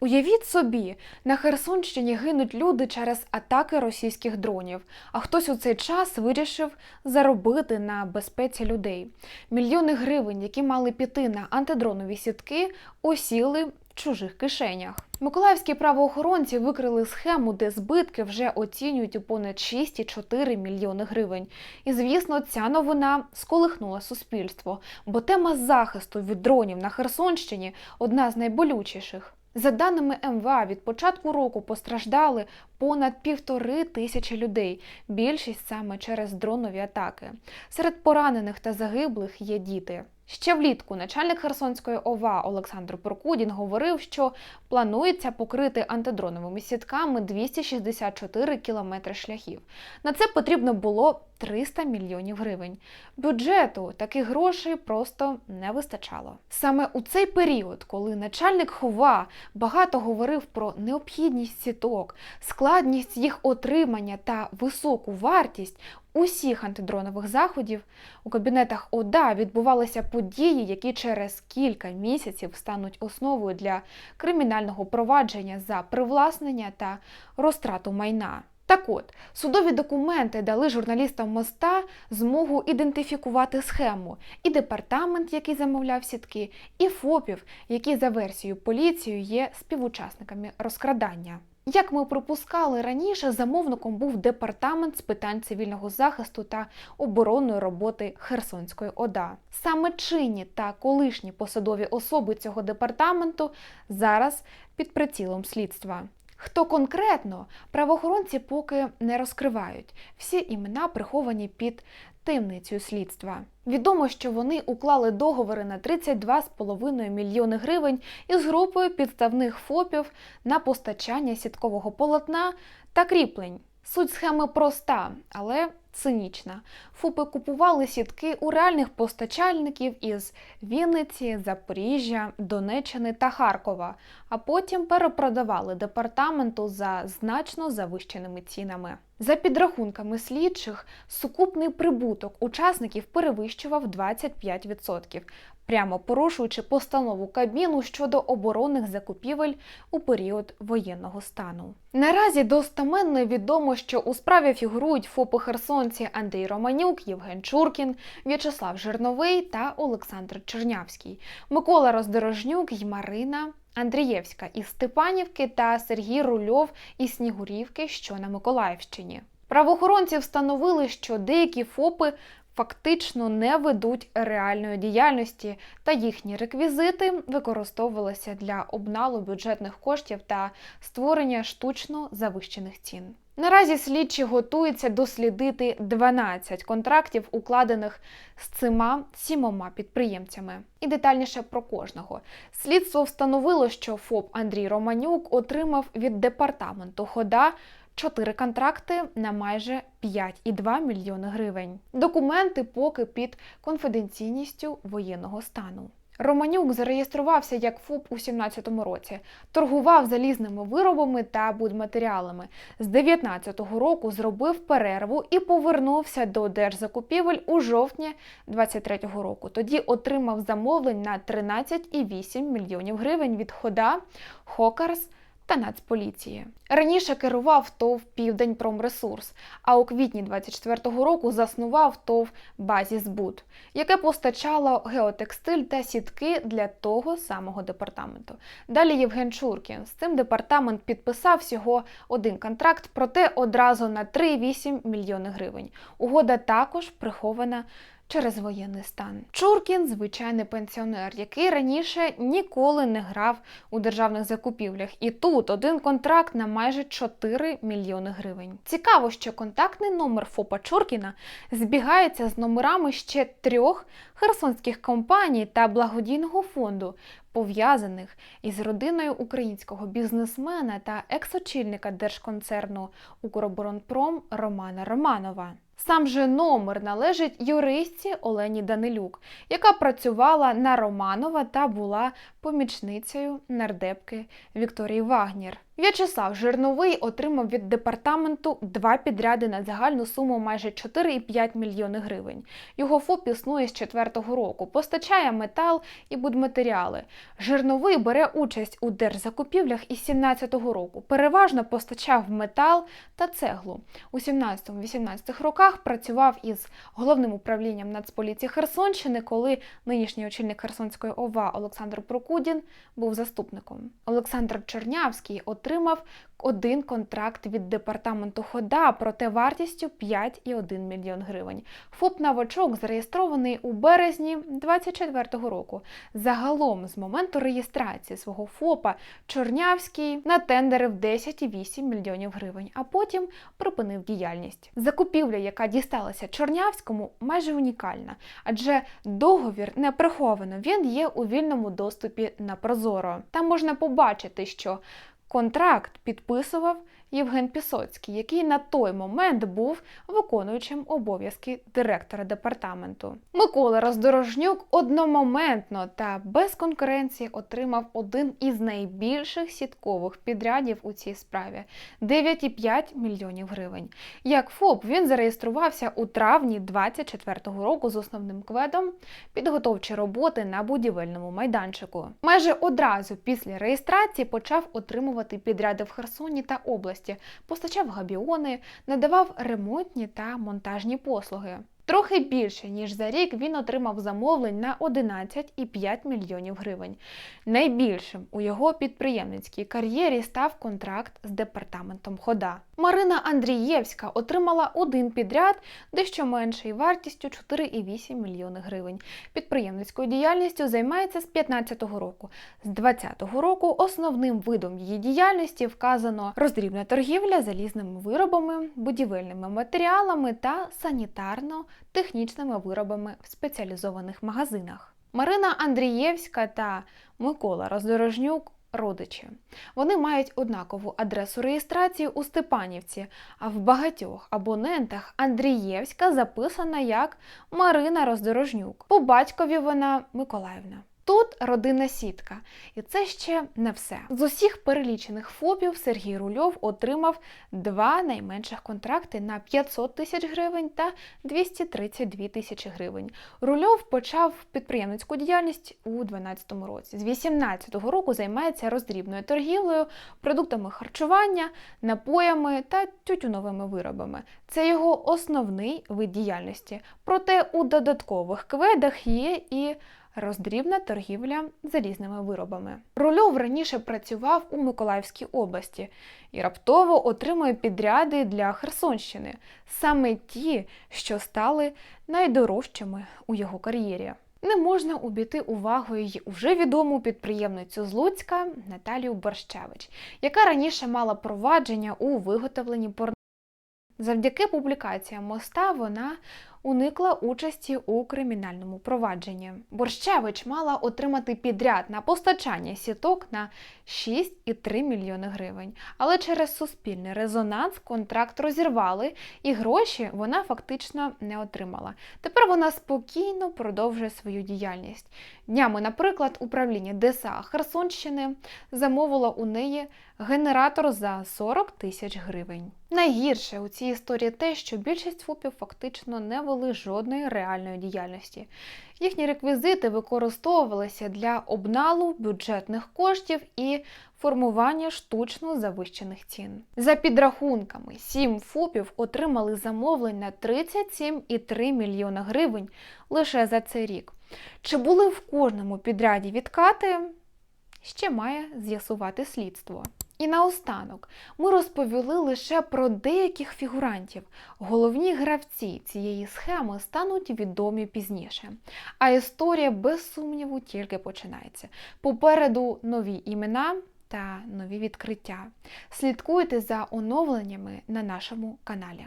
Уявіть собі, на Херсонщині гинуть люди через атаки російських дронів, а хтось у цей час вирішив заробити на безпеці людей. Мільйони гривень, які мали піти на антидронові сітки, осіли в чужих кишенях. Миколаївські правоохоронці викрили схему, де збитки вже оцінюють у понад 6,4 мільйони гривень. І звісно, ця новина сколихнула суспільство, бо тема захисту від дронів на Херсонщині одна з найболючіших. За даними МВА, від початку року постраждали понад півтори тисячі людей, більшість саме через дронові атаки. Серед поранених та загиблих є діти. Ще влітку начальник Херсонської ОВА Олександр Прокудін говорив, що планується покрити антидроновими сітками 264 кілометри шляхів. На це потрібно було 300 мільйонів гривень. Бюджету таких грошей просто не вистачало. Саме у цей період, коли начальник ХОВА багато говорив про необхідність сіток, складність їх отримання та високу вартість усіх антидронових заходів, у кабінетах ОДА відбувалися події, які через кілька місяців стануть основою для кримінального провадження за привласнення та розтрату майна. Так от, судові документи дали журналістам моста змогу ідентифікувати схему і департамент, який замовляв сітки, і ФОПів, які за версією поліції є співучасниками розкрадання. Як ми припускали раніше, замовником був департамент з питань цивільного захисту та оборонної роботи Херсонської ОДА. Саме чинні та колишні посадові особи цього департаменту зараз під прицілом слідства. Хто конкретно правоохоронці поки не розкривають. Всі імена приховані під таємницею слідства. Відомо, що вони уклали договори на 32,5 мільйони гривень із групою підставних ФОПів на постачання сіткового полотна та кріплень. Суть схеми проста, але цинічна. ФОПи купували сітки у реальних постачальників із Вінниці, Запоріжжя, Донеччини та Харкова, а потім перепродавали департаменту за значно завищеними цінами. За підрахунками слідчих, сукупний прибуток учасників перевищував 25%, прямо порушуючи постанову Кабміну щодо оборонних закупівель у період воєнного стану. Наразі достеменно відомо, що у справі фігурують ФОПи херсонці Андрій Романюк, Євген Чуркін, В'ячеслав Жирновий та Олександр Чернявський, Микола Роздорожнюк й Марина. Андрієвська із Степанівки та Сергій Рульов із Снігурівки, що на Миколаївщині. Правоохоронці встановили, що деякі ФОПи фактично не ведуть реальної діяльності, та їхні реквізити використовувалися для обналу бюджетних коштів та створення штучно завищених цін. Наразі слідчі готуються дослідити 12 контрактів, укладених з цими сімома підприємцями. І детальніше про кожного. Слідство встановило, що ФОП Андрій Романюк отримав від департаменту хода чотири контракти на майже 5,2 мільйони гривень. Документи поки під конфіденційністю воєнного стану. Романюк зареєструвався як ФОП у 2017 році, торгував залізними виробами та будматеріалами. З 2019 року зробив перерву і повернувся до держзакупівель у жовтні 2023 року. Тоді отримав замовлень на 13,8 мільйонів гривень від хода Хокарс та Нацполіції. Раніше керував ТОВ Південьпромресурс, а у квітні 24-го року заснував ТОВ Базісбуд, яке постачало геотекстиль та сітки для того самого департаменту. Далі Євген Чуркін. З цим департамент підписав всього один контракт, проте одразу на 3,8 мільйони гривень. Угода також прихована через воєнний стан. Чуркін звичайний пенсіонер, який раніше ніколи не грав у державних закупівлях. І тут один контракт на майже 4 мільйони гривень. Цікаво, що контактний номер ФОПа Чуркіна збігається з номерами ще трьох херсонських компаній та благодійного фонду. Пов'язаних із родиною українського бізнесмена та екс-очільника держконцерну Укроборонпром Романа Романова. Сам же номер належить юристці Олені Данилюк, яка працювала на Романова та була помічницею нардепки Вікторії Вагнєр. В'ячеслав Жирновий отримав від департаменту два підряди на загальну суму майже 4,5 мільйони гривень. Його ФОП існує з четвертого року, постачає метал і будматеріали. Жирновий бере участь у держзакупівлях із 17-го року. Переважно постачав метал та цеглу. У 17-18 роках працював із головним управлінням Нацполіції Херсонщини, коли нинішній очільник Херсонської ОВА Олександр Прокудін був заступником. Олександр Чернявський отримав один контракт від департаменту ХОДА, проте вартістю 5,1 мільйон гривень. ФОП «Новачок» зареєстрований у березні 2024 року. Загалом, з моменту реєстрації свого ФОПа, Чорнявський натендерив 10,8 мільйонів гривень, а потім припинив діяльність. Закупівля, яка дісталася Чорнявському, майже унікальна, адже договір не приховано. Він є у вільному доступі на Прозоро. Там можна побачити, що Контракт підписував Євген Пісоцький, який на той момент був виконуючим обов'язки директора департаменту. Микола Роздорожнюк одномоментно та без конкуренції отримав один із найбільших сіткових підрядів у цій справі 9,5 мільйонів гривень. Як ФОП він зареєструвався у травні 2024 року з основним кведом підготовчі роботи на будівельному майданчику. Майже одразу після реєстрації почав отримувати підряди в Херсоні та області області, постачав габіони, надавав ремонтні та монтажні послуги. Трохи більше ніж за рік він отримав замовлень на 11,5 мільйонів гривень. Найбільшим у його підприємницькій кар'єрі став контракт з департаментом Хода. Марина Андрієвська отримала один підряд, дещо менший вартістю 4,8 мільйони гривень. Підприємницькою діяльністю займається з 2015 року. З 2020 року основним видом її діяльності вказано роздрібна торгівля залізними виробами, будівельними матеріалами та санітарно технічними виробами в спеціалізованих магазинах. Марина Андрієвська та Микола Роздорожнюк родичі. Вони мають однакову адресу реєстрації у Степанівці, а в багатьох абонентах Андрієвська записана як Марина Роздорожнюк. По батькові вона Миколаївна. Тут родинна сітка, і це ще не все. З усіх перелічених ФОПів Сергій Рульов отримав два найменших контракти на 500 тисяч гривень та 232 тисячі гривень. Рульов почав підприємницьку діяльність у 2012 році. З 2018 року займається роздрібною торгівлею, продуктами харчування, напоями та тютюновими виробами. Це його основний вид діяльності. Проте у додаткових кведах є і роздрібна торгівля залізними виробами. Рульов раніше працював у Миколаївській області і раптово отримує підряди для Херсонщини, саме ті, що стали найдорожчими у його кар'єрі. Не можна обійти увагою й уже відому підприємницю з Луцька Наталію Борщевич, яка раніше мала провадження у виготовленні порно. Завдяки публікаціям моста вона уникла участі у кримінальному провадженні. Борщевич мала отримати підряд на постачання сіток на 6,3 мільйони гривень. Але через суспільний резонанс контракт розірвали, і гроші вона фактично не отримала. Тепер вона спокійно продовжує свою діяльність. Днями, наприклад, управління ДСА Херсонщини замовило у неї генератор за 40 тисяч гривень. Найгірше у цій історії те, що більшість ФОПів фактично не вели жодної реальної діяльності. Їхні реквізити використовувалися для обналу бюджетних коштів і формування штучно завищених цін. За підрахунками, сім ФОПів отримали замовлень на 37,3 мільйона гривень лише за цей рік. Чи були в кожному підряді відкати? Ще має з'ясувати слідство. І наостанок ми розповіли лише про деяких фігурантів. Головні гравці цієї схеми стануть відомі пізніше. А історія, без сумніву, тільки починається. Попереду нові імена та нові відкриття. Слідкуйте за оновленнями на нашому каналі.